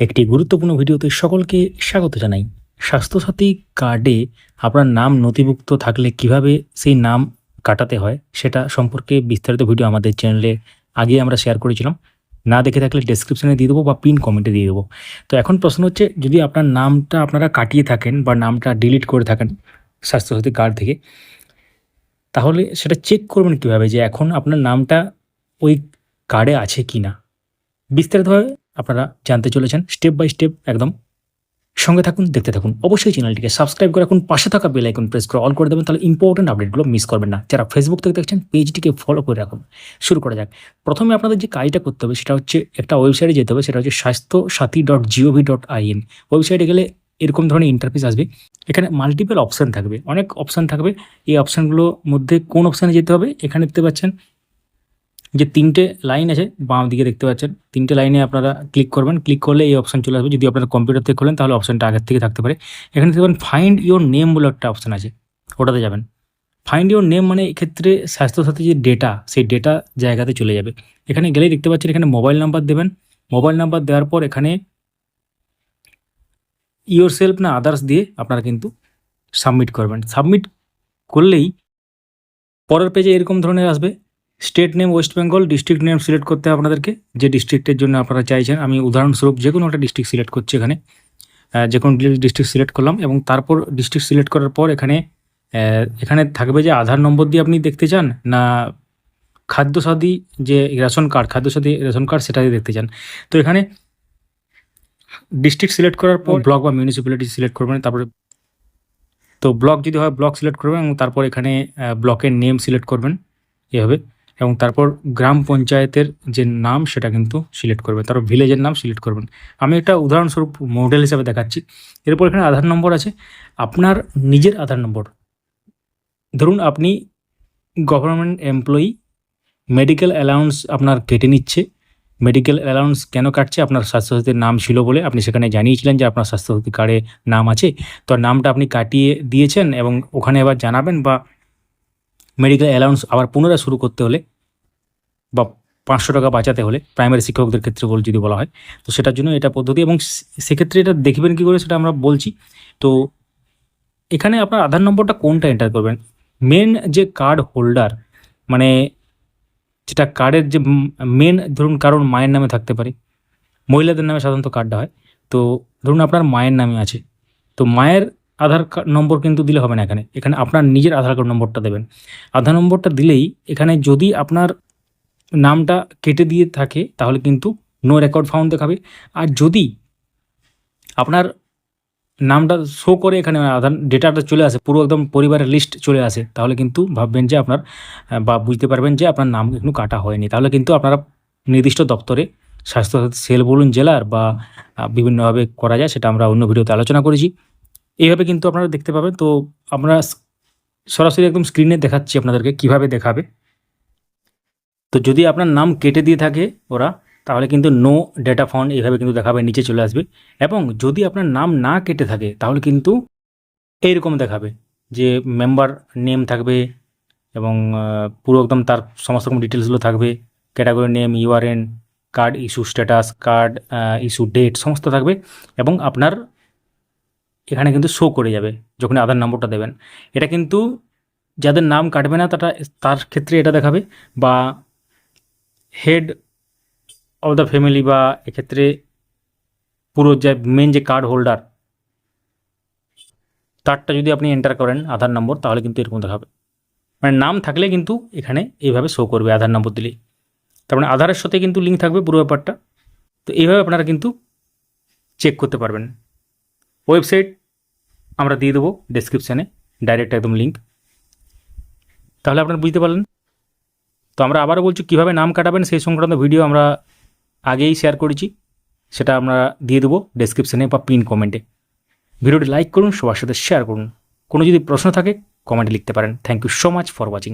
একটি গুরুত্বপূর্ণ ভিডিওতে সকলকে স্বাগত জানাই। স্বাস্থ্যসাথী কার্ডে আপনার নাম নথিভুক্ত থাকলে কীভাবে সেই নাম কাটাতে হয় সেটা সম্পর্কে বিস্তারিত ভিডিও আমাদের চ্যানেলে আগে আমরা শেয়ার করেছিলাম। না দেখে থাকলে ডেসক্রিপশনে দিয়ে দেবো বা পিন কমেন্টে দিয়ে দেবো। তো এখন প্রশ্ন হচ্ছে, যদি আপনার নামটা আপনারা কাটিয়ে থাকেন বা নামটা ডিলিট করে থাকেন স্বাস্থ্যসাথী কার্ড থেকে, তাহলে সেটা চেক করবেন কীভাবে যে এখন আপনার নামটা ওই কার্ডে আছে কি না বিস্তারিতভাবে আপনারা জানতে চলেছেন স্টেপ বাই স্টেপ একদম। সঙ্গে থাকুন, দেখতে থাকুন। অবশ্যই চ্যানেলটিকে সাবস্ক্রাইব করে রাখুন। পাশে থাকা বেল আইকন প্রেস করে অল করে দেবেন। তাহলে ইম্পর্টেন্ট আপডেটগুলো মিস করবেন না। যারা ফেসবুক থেকে দেখছেন পেজটিকে ফলো করে রাখুন। শুরু করা যাক। প্রথমে আপনাদের যে কাজটা করতে হবে, সেটা হচ্ছে একটা ওয়েবসাইটে যেতে হবে। সেটা হচ্ছে স্বাস্থ্য সাথী ডট জিওভি ডট আইএন ওয়েবসাইটে গেলে এরকম ধরনের ইন্টারফেস আসবে। এখানে মাল্টিপল অপশান থাকবে। অনেক অপশান থাকবে। এই অপশানগুলোর মধ্যে কোন অপশানে যেতে হবে? এখানে দেখতে পাচ্ছেন যে তিনটে লাইন আছে বাম দিকে দেখতে পাচ্ছেন, তিনটে লাইনে আপনারা ক্লিক করবেন ক্লিক করলে এই অপশান চলে আসবে। যদি আপনারা কম্পিউটার থেকে খোলেন, তাহলে অপশানটা আগের থেকে থাকতে পারে। এখানে দেখবেন ফাইন্ড ইওর নেম বলে একটা অপশান আছে, ওটাতে যাবেন। ফাইন্ড ইওর নেম মানে এক্ষেত্রে স্বাস্থ্যসাথী যে ডেটা সেই ডেটা জায়গাতে চলে যাবে। এখানে গেলেই দেখতে পাচ্ছেন, এখানে মোবাইল নাম্বার দেবেন। মোবাইল নাম্বার দেওয়ার পর এখানে ইওর সেলফ না আদার্স দিয়ে আপনারা কিন্তু সাবমিট করবেন। সাবমিট করলেই পরের পেজে এরকম ধরনের আসবে। State name West Bengal, district name select করতে হবে আপনাদেরকে। যে ডিস্ট্রিক্টের জন্য আপনারা চাইছেন, আমি উদাহরণস্বরূপ যে কোনো একটা ডিস্ট্রিক্ট সিলেক্ট করছি এখানে। যে কোনো ডিস্ট্রিক্ট সিলেক্ট করলাম এবং তারপর ডিস্ট্রিক্ট সিলেক্ট করার পর এখানে এখানে থাকবে যে আধার নম্বর দিয়ে আপনি দেখতে চান না খাদ্যসাথী যে ration card Khadyasathi ration card সেটা দিয়ে দেখতে চান। তো এখানে ডিস্ট্রিক্ট সিলেক্ট করার পর ব্লক বা মিউনিসিপ্যালিটি সিলেক্ট করবেন, তারপরে তো ব্লক যদি হয় ব্লক সিলেক্ট করবেন এবং তারপর এখানে ব্লকের নেম সিলেক্ট করবেন। এভাবে। এবং তারপর গ্রাম পঞ্চায়েতের যে নাম সেটা কিন্তু সিলেক্ট করবেন তারপর ভিলেজের নাম সিলেক্ট করবেন। আমি একটা উদাহরণস্বরূপ মডেল হিসাবে দেখাচ্ছি। এরপর এখানে আধার নম্বর আছে। আপনার নিজের আধার নম্বর। ধরুন আপনি গভর্নমেন্ট এমপ্লয়ি মেডিকেল অ্যালাউন্স আপনার কেটে নিচ্ছে। মেডিকেল অ্যালাউন্স কেন কাটছে? আপনার স্বাস্থ্যসাথীর নাম ছিল বলে আপনি সেখানে জানিয়েছিলেন যে আপনার স্বাস্থ্যসাথী কার্ডে নাম আছে। তো নামটা আপনি কাটিয়ে দিয়েছেন এবং ওখানে এবার জানাবেন বা মেডিকেল অ্যালাউন্স আবার পুনরায় শুরু করতে হলে বা পাঁচশো টাকা বাঁচাতে হলে প্রাইমারি শিক্ষকদের ক্ষেত্রে বল যদি বলা হয়, তো সেটার জন্য এটা পদ্ধতি এবং সেক্ষেত্রে এটা দেখবেন কী করে সেটা আমরা বলছি, তো এখানে আপনার আধার নম্বরটা কোনটা এন্টার করবেন? মেন যে কার্ড হোল্ডার মানে যেটা কার্ডের যে মেন ধরুন কারণ মায়ের নামে থাকতে পারে, মহিলাদের নামে সাধারণত কার্ডটা হয়, তো ধরুন আপনার মায়ের নামে আছে, তো মায়ের আধার কার্ড নম্বর কিন্তু দিলে হবে না এখানে। এখানে আপনার নিজের আধার কার্ড নম্বরটা দেবেন। আধার নম্বরটা দিলেই এখানে যদি আপনার নামটা কেটে দিয়ে থাকে, তাহলে কিন্তু নো রেকর্ড ফাউন্ড দেখাবে। আর যদি আপনার নামটা শো করে এখানে আধার ডেটাটা চলে আসে, পুরো একদম পরিবারের লিস্ট চলে আসে, তাহলে কিন্তু ভাববেন যে আপনার বা বুঝতে পারবেন যে আপনার নাম কিন্তু কাটা হয়নি। তাহলে কিন্তু আপনারা নির্দিষ্ট দপ্তরে স্বাস্থ্যসাথী সেল বলুন জেলার বা বিভিন্নভাবে করা যায়, সেটা আমরা অন্য ভিডিওতে আলোচনা করেছি। এইভাবে কিন্তু আপনারা দেখতে পাবেন। তো আমরা সরাসরি একদম স্ক্রিনে দেখাচ্ছি আপনাদেরকে কীভাবে দেখাবে। তো যদি আপনার নাম কেটে দিয়ে থাকে ওরা, তাহলে কিন্তু নো ডেটা ফাউন্ড এইভাবে কিন্তু দেখাবে, নিচে চলে আসবে। এবং যদি আপনার নাম না কেটে থাকে, তাহলে কিন্তু এইরকম দেখাবে যে মেম্বার নেম থাকবে এবং পুরো একদম তার সমস্ত রকম ডিটেলসগুলো থাকবে। Category name URN card issue status card issue date সমস্ত থাকবে। এবং আপনার এখানে কিন্তু শো করে যাবে যখন আধার নম্বরটা দেবেন। এটা কিন্তু যাদের নাম কাটবে না তাটা তার ক্ষেত্রে এটা দেখাবে বা হেড অফ দ্য ফ্যামিলি বা এক্ষেত্রে পুরো যে মেন যে কার্ড হোল্ডার তারটা যদি আপনি এন্টার করেন আধার নম্বর তাহলে কিন্তু এরকম দেখাবে। মানে নাম থাকলে কিন্তু এখানে এইভাবে শো করবে আধার নম্বর দিলেই। তার মানে আধারের সাথে কিন্তু লিঙ্ক থাকবে পুরো ব্যাপারটা। তো এইভাবে আপনারা কিন্তু চেক করতে পারবেন। ওয়েবসাইট আমরা দিয়ে দেবো ডেসক্রিপশানে ডাইরেক্ট একদম লিঙ্ক তাহলে আপনারা বুঝতে পারলেন। তো আমরা আবারও বলছি, কীভাবে নাম কাটাবেন সেই সংক্রান্ত ভিডিও আমরা আগেই শেয়ার করেছি। সেটা আমরা দিয়ে দেবো ডেসক্রিপশানে বা পিন কমেন্টে ভিডিওটি লাইক করুন, সবার সাথে শেয়ার করুন। কোনো যদি প্রশ্ন থাকে কমেন্টে লিখতে পারেন। Thank you so much for watching